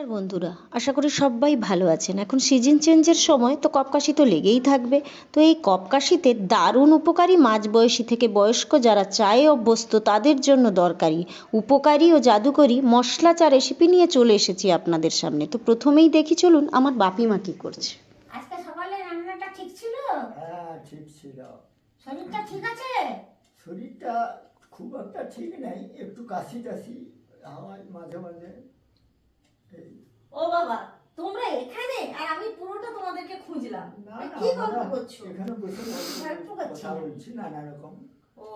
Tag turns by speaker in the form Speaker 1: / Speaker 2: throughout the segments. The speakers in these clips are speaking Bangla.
Speaker 1: নমস্কার বন্ধুরা। আশা করি সবাই ভালো আছেন। এখন সিজন চেঞ্জের সময় তো কপকাশি তো লেগেই থাকবে। তো এই কপকাশিতে দারুণ উপকারী মাঝবয়সী থেকে বয়স্ক যারা চায়ে অভ্যস্ত তাদের জন্য দরকারি। উপকারী ও জাদুকরী মশলা চা রেসিপি নিয়ে চলে এসেছি আপনাদের সামনে। তো প্রথমেই দেখি চলুন আমার বাপি মা কি করছে।
Speaker 2: আজকে সকালে রান্নাটা ঠিক ছিল?
Speaker 3: হ্যাঁ ঠিক ছিল।
Speaker 2: শরীরটা ঠিক আছে?
Speaker 3: শরীরটা খুব একটা ঠিক নেই। একটু কাশি টাশি হয় মাঝে মাঝে।
Speaker 2: ও বাবা তোমরা এখানে? আর আমি পুরোটা তোমাদেরকে খুঁজলাম।
Speaker 3: না
Speaker 2: এ
Speaker 3: না,
Speaker 2: কি গল্প করছ?
Speaker 3: এখানে বসে গল্প-
Speaker 2: করছি।
Speaker 3: বলছি নানা রকম।
Speaker 2: ও।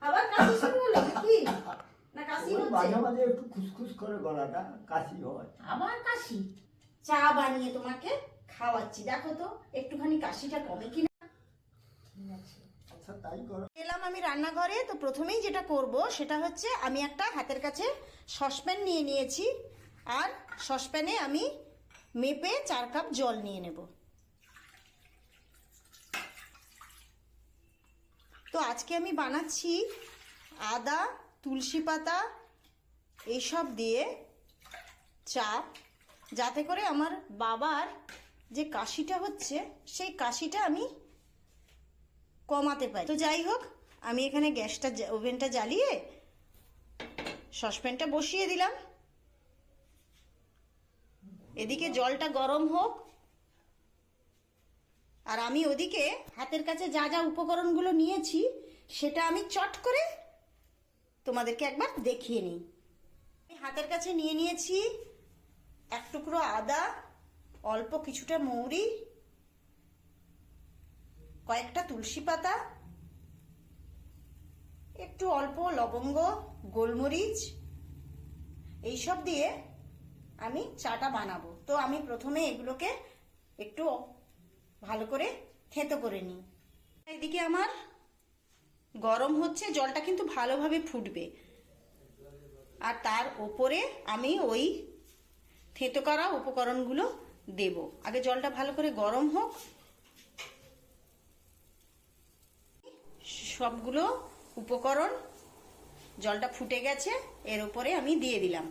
Speaker 2: আবার কাশি শুরু হলো নাকি? না কাশি হচ্ছে।
Speaker 3: মাঝে মাঝে একটু খুসখুস করে গলাটা কাশি হয়।
Speaker 2: আবার কাশি? চা বানিয়ে তোমাকে খাওয়াচ্ছি। দেখো তো একটুখানি কাশিটা কমে কিনা। ঠিক আছে
Speaker 3: আচ্ছা তাই করো।
Speaker 2: আমি রান্নাঘরে, তো প্রথমেই যেটা করব সেটা হচ্ছে আমি একটা হাতের কাছে সসপ্যান নিয়ে নিয়েছি, আর সসপ্যানে আমি মেপে চার কাপ জল নিয়ে নেব। তো আজকে আমি বানাচ্ছি আদা, তুলসী পাতা এইসব দিয়ে চা, যাতে করে আমার বাবার যে কাশিটা হচ্ছে, সেই কাশিটা আমি কমাতে পারি। তো যাই হোক আমি এখানে গ্যাসটা ওভেনটা জ্বালিয়ে সসপ্যানটা বসিয়ে দিলাম। এদিকে জলটা গরম হোক। আর আমি ওদিকে হাতের কাছে যা যা উপকরণগুলো নিয়েছি, সেটা আমি চট করে তোমাদেরকে একবার দেখিয়ে নিই। আমি হাতের কাছে নিয়ে নিয়েছি এক টুকরো আদা, অল্প কিছুটা মৌরি, কয়েকটা তুলসী পাতা একটু অল্প লবঙ্গ, গোলমরিচ, এইসব দিয়ে আমি চাটা বানাবো। তো আমি প্রথমে এগুলোকে একটু ভালো করে থেতো করে নিই। এদিকে আমার গরম হচ্ছে, জলটা কিন্তু ভালোভাবে ফুটবে। আর তার ওপরে আমি ওই থেতো করা উপকরণগুলো দেব। আগে জলটা ভালো করে গরম হোক। সবগুলো উপকরণ, জলটা ফুটে গেছে, এর উপরে আমি দিয়ে দিলাম।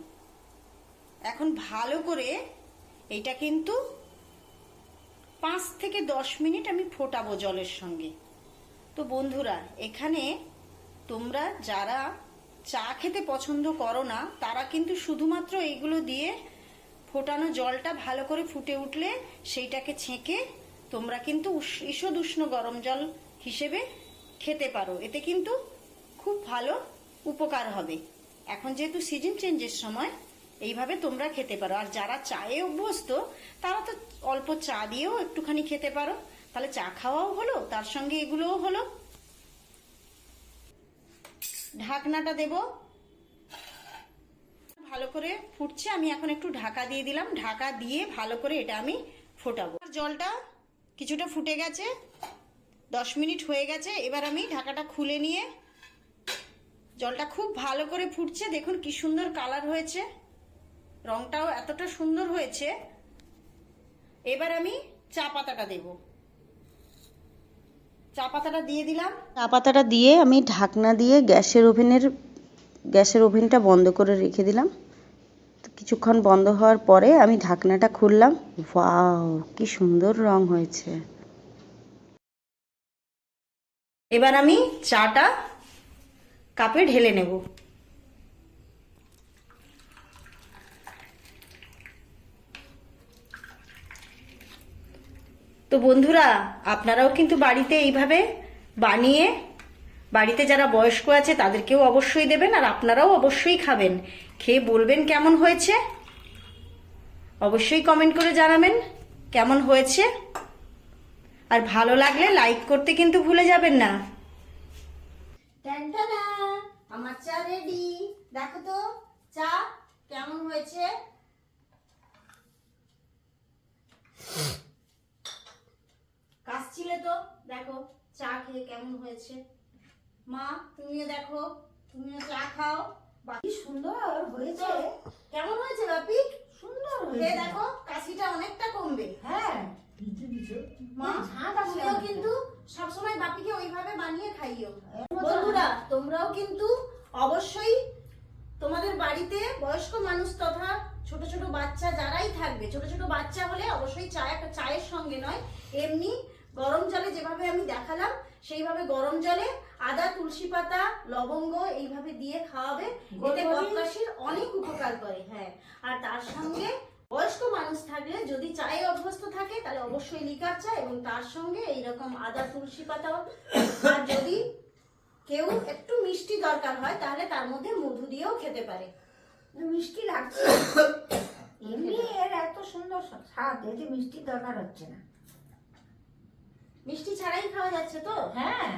Speaker 2: এখন ভালো করে এইটা কিন্তু পাঁচ থেকে দশ মিনিট আমি ফোটাবো জলের সঙ্গে। তো বন্ধুরা, এখানে তোমরা যারা চা খেতে পছন্দ করো না, তারা কিন্তু শুধুমাত্র এইগুলো দিয়ে ফোটানো জলটা ভালো করে ফুটে উঠলে সেইটাকে ছেঁকে তোমরা কিন্তু ঈষদ উষ্ণ গরম জল হিসেবে খেতে পারো। এতে কিন্তু খুব ভালো উপকার হবে। এখন যেহেতু সিজন চেঞ্জের সময়, এইভাবে তোমরা খেতে পারো। আর যারা চায়ে অভ্যস্ত, তারা তো অল্প চা দিয়েও একটুখানি খেতে পারো। তাহলে চা খাওয়াও হলো, তার সঙ্গে এগুলোও হলো। ঢাকনাটা দেব। ভালো করে ফুটছে, আমি এখন একটু ঢাকা দিয়ে দিলাম। ঢাকা দিয়ে ভালো করে এটা আমি ফোটাবো। জলটা কিছুটা ফুটে গেছে, দশ মিনিট হয়ে গেছে। এবার আমি ঢাকাটা খুলে নিয়ে জলটা খুব ভালো করে ফুটছে। দেখুন কি সুন্দর কালার হয়েছে। রংটাও এতটা সুন্দর হয়েছে। এবার আমি চা পাতাটা দেব। চা পাতাটা দিয়ে দিলাম।
Speaker 1: চা পাতাটা দিয়ে আমি ঢাকনা দিয়ে গ্যাসের ওভেনের গ্যাসের ওভেনটা বন্ধ করে রেখে দিলাম। কিছুক্ষণ বন্ধ হওয়ার পরে আমি ঢাকনাটা খুললাম। ওয়াও কি সুন্দর রং হয়েছে।
Speaker 2: এবার আমি চাটা কাপে ঢেলে নেব। তো বন্ধুরা, আপনারাও কিন্তু বাড়িতে এইভাবে বানিয়ে, বাড়িতে যারা বয়স্ক আছে তাদেরকেও অবশ্যই দেবেন আর আপনারাও অবশ্যই খাবেন। খেয়ে বলবেন কেমন হয়েছে? অবশ্যই কমেন্ট করে জানাবেন কেমন হয়েছে। আর ভালো লাগলে লাইক করতে কিন্তু ভুলে যাবেন না। আমার চা রেডি দেখো তো চা কেমন হয়েছে? কাশছিলে তো দেখো চা খেয়ে কেমন হয়েছে? মা তুমিও দেখো তুমিও চা খাও। বাকি সুন্দর হয়েছে। কেমন হয়েছে বাপি? সুন্দর হয়েছে। দেখো কাশিটা অনেকটা কমবে। হ্যাঁ মা কিন্তু সবসময় বাপিকে ওইভাবে বানিয়ে খাইও বন্ধুরা তোমরাও কিন্তু অবশ্যই তোমাদের বাড়িতে বয়স্ক মানুষ তথা ছোট ছোট বাচ্চা যারাই থাকবে ছোট ছোট বাচ্চা হলে অবশ্যই চা চায়ের সঙ্গে নয়। এমনি গরম জলে যেভাবে আমি দেখালাম সেইভাবে গরম জলে আদা তুলসী পাতা লবঙ্গ এইভাবে দিয়ে খাওয়াবে। এতে কপকাশির অনেক উপকার করে হ্যাঁ। আর তার সঙ্গে বয়স্ক মানুষ থাকলে যদি চায়ে অভ্যস্ত থাকে তাহলে অবশ্যই লিকার চা এবং তার সঙ্গে এইরকম আদা তুলসী পাতা আর যদি কেউ একটু মিষ্টি দরকার হয় তাহলে তার মধ্যে মধু দিয়েও খেতে পারে।
Speaker 4: মিষ্টি লাগছে এমনি এর এত সুন্দর স্বাদ এতে মিষ্টির দরকার হচ্ছে না।
Speaker 2: মিষ্টি ছাড়াই খাওয়া যাচ্ছে তো?
Speaker 4: হ্যাঁ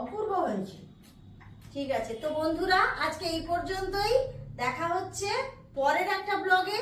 Speaker 4: অপূর্ব হয়েছে।
Speaker 2: ঠিক আছে তো বন্ধুরা আজকে এই পর্যন্তই। দেখা হচ্ছে পরের একটা ব্লগে।